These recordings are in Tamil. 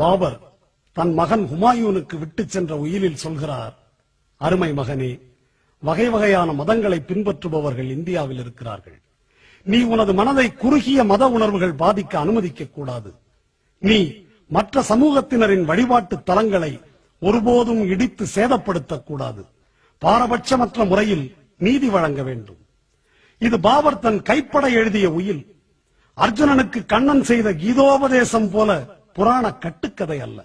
பாபர் தன் மகன் ஹுமாயூனுக்கு விட்டு சென்ற உயிலில் சொல்கிறார் அருமை மகனே வகை வகையான மதங்களை பின்பற்றுபவர்கள் இந்தியாவில் இருக்கிறார்கள். நீ உனது மனதை குறுகிய மத உணர்வுகள் பாதிக்க அனுமதிக்க கூடாது. நீ மற்ற சமூகத்தினரின் வழிபாட்டு தலங்களை ஒருபோதும் இடித்து சேதப்படுத்தக்கூடாது பாரபட்சமற்ற முறையில் நீதி வழங்க வேண்டும். இது பாபர் தன் கைப்பட எழுதிய உயில். அர்ஜுனனுக்கு கண்ணன் செய்த கீதோபதேசம் போல புராண கட்டுக்கதை அல்ல.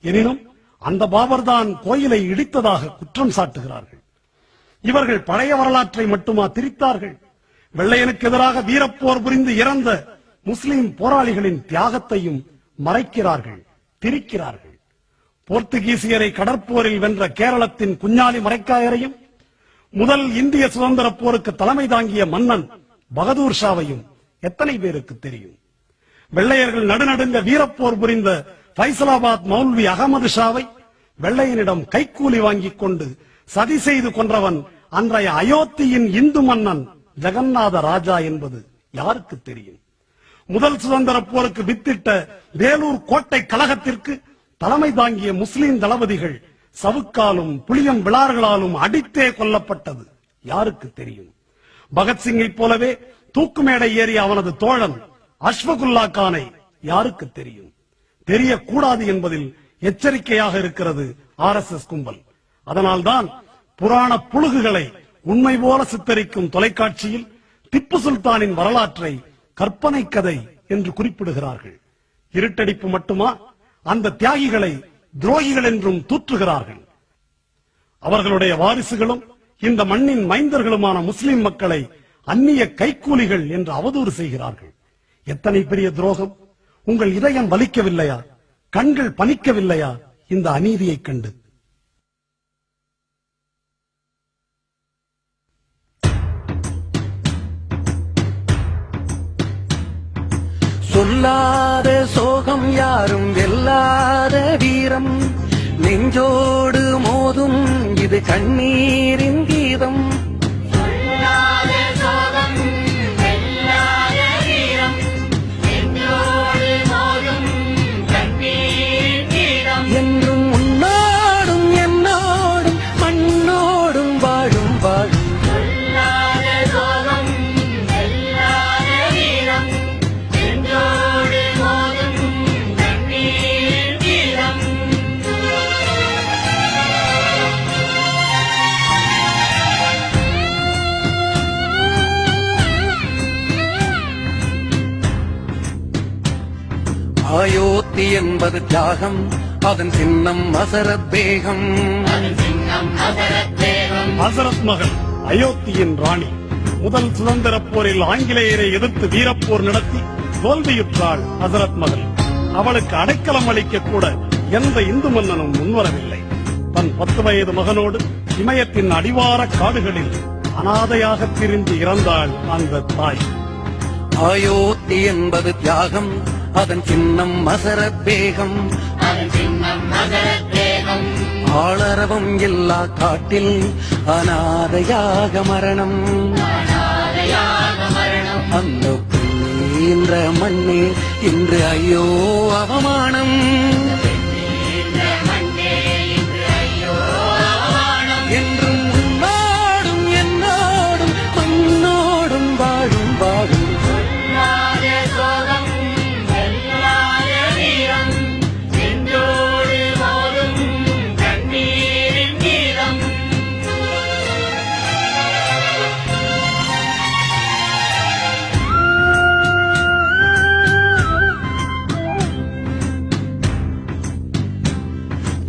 எனினும் அந்த பாபர் தான் கோயிலை இடித்ததாக குற்றம் சாட்டுகிறார்கள். இவர்கள் பழைய வரலாற்றை மட்டுமா திரித்தார்கள்? வெள்ளையனுக்கு எதிராக வீரப்போர் புரிந்து இறந்த முஸ்லிம் போராளிகளின் தியாகத்தையும் மறைக்கிறார்கள் திரிக்கிறார்கள். போர்த்துகீசியரை கடற்போரில் வென்ற கேரளத்தின் குஞ்ஞாலி மரைக்காயரையும் முதல் இந்திய சுதந்திர போருக்கு தலைமை தாங்கிய மன்னன் பகதூர் ஷாவையும் எத்தனை பேருக்கு தெரியும்? வெள்ளையர்கள் நடுநடுங்க வீரப்போர் புரிந்த பைசலாபாத் மௌல்வி அகமது ஷாவை வெள்ளையனிடம் கைக்கூலி வாங்கிக் கொண்டு சதி செய்து கொன்றவன் அன்றைய அயோத்தியின் இந்து மன்னன் ஜெகநாத ராஜா என்பது யாருக்கு தெரியும்? முதல் சுதந்திர போருக்கு வித்திட்ட வேலூர் கோட்டை கழகத்திற்கு தலைமை தாங்கிய முஸ்லிம் தளபதிகள் சவுக்காலும் புளியம் விழார்களாலும் அடித்தே கொல்லப்பட்டது. யாருக்கு தெரியும்? பகத்சிங்கை போலவே தூக்கு மேடை ஏறிய அவனது தோழன் அஷ்வகுல்லா கானை யாருக்கு தெரியும்? தெரியக்கூடாது என்பதில் எச்சரிக்கையாக இருக்கிறது ஆர் எஸ் எஸ் கும்பல். அதனால்தான் புராண புழுகுகளை உண்மை போல சித்தரிக்கும் தொலைக்காட்சியில் திப்பு சுல்தானின் வரலாற்றை கற்பனை கதை என்று குறிப்பிடுகிறார்கள். இருட்டடிப்பு மட்டுமா? அந்த தியாகிகளை துரோகிகள் என்றும் தூற்றுகிறார்கள். அவர்களுடைய வாரிசுகளும் இந்த மண்ணின் மைந்தர்களுமான முஸ்லிம் மக்களை அந்நிய கைக்கூலிகள் என்று அவதூறு செய்கிறார்கள். எத்தனை பெரிய துரோகம்? உங்கள் இதயம் வலிக்கவில்லையா? கண்கள் பணிக்கவில்லையா இந்த அநீதியைக் கண்டு. சொல்லாத சோகம் யாரும் வெல்லாத வீரம். நெஞ்சோடு மோதும் இது கண்ணீரின் கீதம். தியாகம் அதன் சின்னம் அசரத் தேவம் ஹசரத் மகள் அயோத்தியின் ராணி முதல் சுதந்திர போரில் ஆங்கிலேயரை எதிர்த்து வீரப்போர் நடத்தி தோல்வியுற்றாள் ஹசரத் மகள் அவளுக்கு அடைக்கலம் அளிக்க கூட எந்த இந்து மன்னனும் முன்வரவில்லை. தன் பத்து வயது மகனோடு இமயத்தின் அடிவார காடுகளில் அனாதையாக பிரிந்து இறந்தாள் அந்த தாய். அயோத்தி என்பது தியாகம் அதன் சின்னம் அசரத் பேகம் ஆளரவம் எல்லா காட்டில் அனாதையாக மரணம். அந்த புண்ணின்ற மண்ணே இன்று ஐயோ அவமானம்.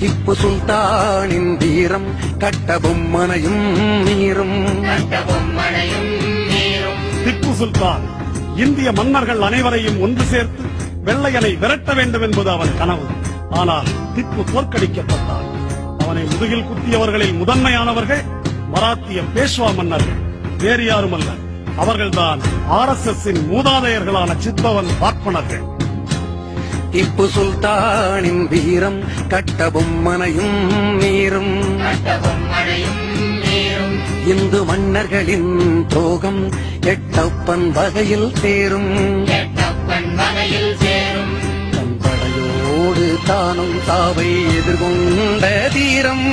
திப்பு சுல்தானின் வீரம் கட்ட பொம்மனையும் நீரும். திப்பு சுல்தான் இந்திய மன்னர்கள் அனைவரையும் ஒன்று சேர்த்து வெள்ளையனை விரட்ட வேண்டும் என்பது அவன் கனவு. ஆனால் திப்பு தோற்கடிக்கப்பட்டான். அவனை முதுகில் குத்தியவர்களில் முதன்மையானவர்கள் மராத்திய பேஷ்வா மன்னர்கள். வேறு யாருமல்ல. அவர்கள்தான் ஆர் எஸ் எஸ் மூதாதையர்களான சித்பவன் பார்ப்பனர்கள் திப்பு சுல்தானின் வீரம் கட்ட பொம்மனையும் நீரும். இந்து மன்னர்களின் தோகம் எட்டப்பன் வகையில் சேரும். தன் படையோடு தானும் தாவை எதிர்கொண்ட தீரம்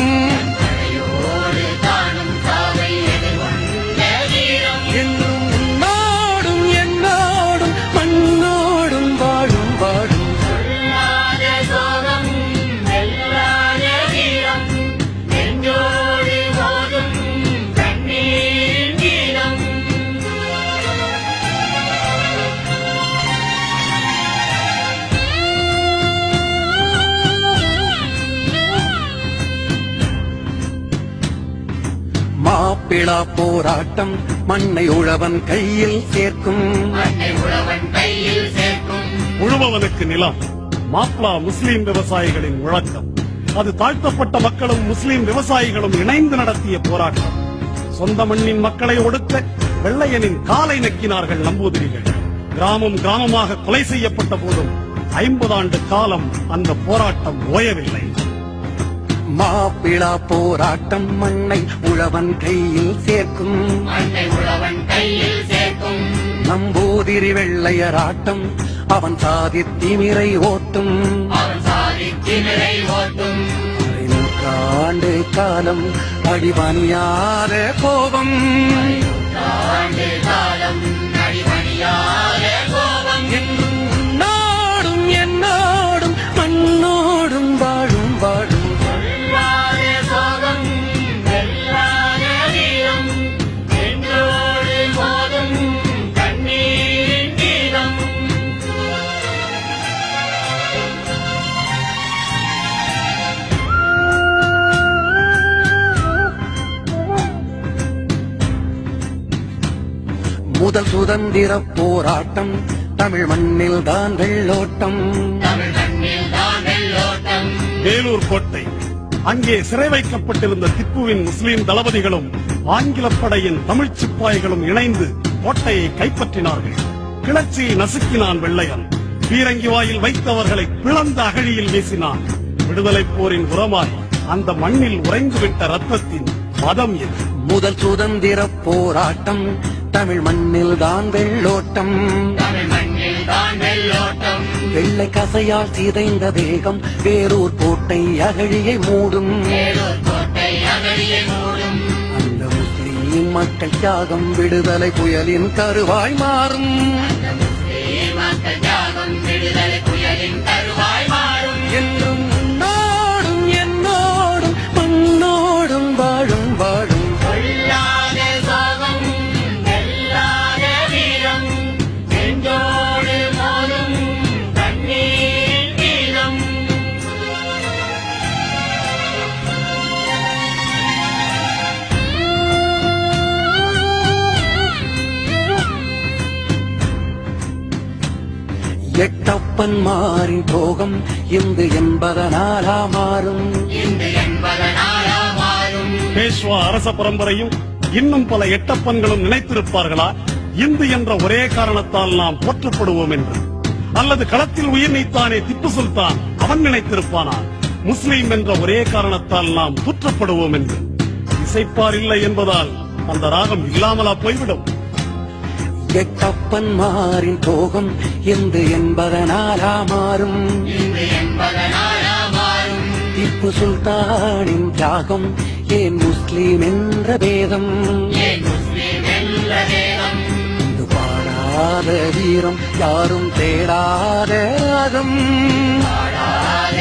மாப்பிளா போராட்டம் மண்ணை உழவன் கையில் சேர்க்கும். உழுபவனுக்கு நிலம் மாப்ளா முஸ்லிம் விவசாயிகளின் முழக்கம். அது தாழ்த்தப்பட்ட மக்களும் முஸ்லிம் விவசாயிகளும் இணைந்து நடத்திய போராட்டம். சொந்த மண்ணின் மக்களை ஒடுக்க வெள்ளையனின் காலை நக்கினார்கள் நம்பூதிரிகள். கிராமம் கிராமமாக கொலை செய்யப்பட்ட போதும் ஐம்பது ஆண்டு காலம் அந்த போராட்டம் ஓயவில்லை. மாப்பிளா போராட்டம் மண்ணை உழவன் கையில் சேர்க்கும். நம்பூதிரி வெள்ளையராட்டம் அவன் சாதி திமிரை ஓட்டும். நூற்றாண்டு காலம் அடிபணியாத கோபம். சுதந்திர போராட்டம். தமிழ் மண்ணில் தான் வெள்ளோட்டம். தமிழ் மண்ணில் தான் வெள்ளோட்டம். வேலூர் கோட்டை. அங்கே சிறை வைக்கப்பட்டிருந்த திப்புவின் முஸ்லிம் தளபதிகளும் ஆங்கில படையின் தமிழ்ச் சிப்பாய்களும் இணைந்து கோட்டையை கைப்பற்றினார்கள். கிளர்ச்சியை நசுக்கினான் வெள்ளையன். பீரங்கி வாயில் வைத்தவர்களை பிளந்த அகழியில் வீசினான். விடுதலைப் போரின் உரமாய் அந்த மண்ணில் உறைந்துவிட்ட ரத்தத்தின் மதம் இது. முதல் சுதந்திர போராட்டம். தமிழ் மண்ணில் தான் வெள்ளோட்டம். வெள்ளை கசையால் சிதைந்த தேகம் வேறூர் கோட்டை அகழியை மூடும். அந்த முஸ்லீம் மக்கள் தியாகம் விடுதலை புயலின் கருவாய் மாறும். என்றும் எட்டப்பன் மாறின் போகம் இந்து என்பதனாலா மாறும். பேஷ்வா அரச பரம்பரையும் இன்னும் பல எட்டப்பன்களும் நினைத்திருப்பார்களா? இந்து என்ற ஒரே காரணத்தால் நாம் போற்றப்படுவோம் என்று. அல்லது களத்தில் உயிர் நீத்தானே திப்பு சுல்தான் அவன் நினைத்திருப்பானா? முஸ்லீம் என்ற ஒரே காரணத்தால் நாம் தூற்றப்படுவோம் என்று. இசைப்பார் இல்லை என்பதால் அந்த ராகம் இல்லாமலா போய்விடும். எட்டப்பன் மாறின் போகம் இந்து என்பதனாலா மாறும். திப்பு சுல்தானின் தியாகம் ஏன் முஸ்லீம் என்ற பேதம்? பாடாத வீரம் யாரும் தேடாத ராகம். பாடாத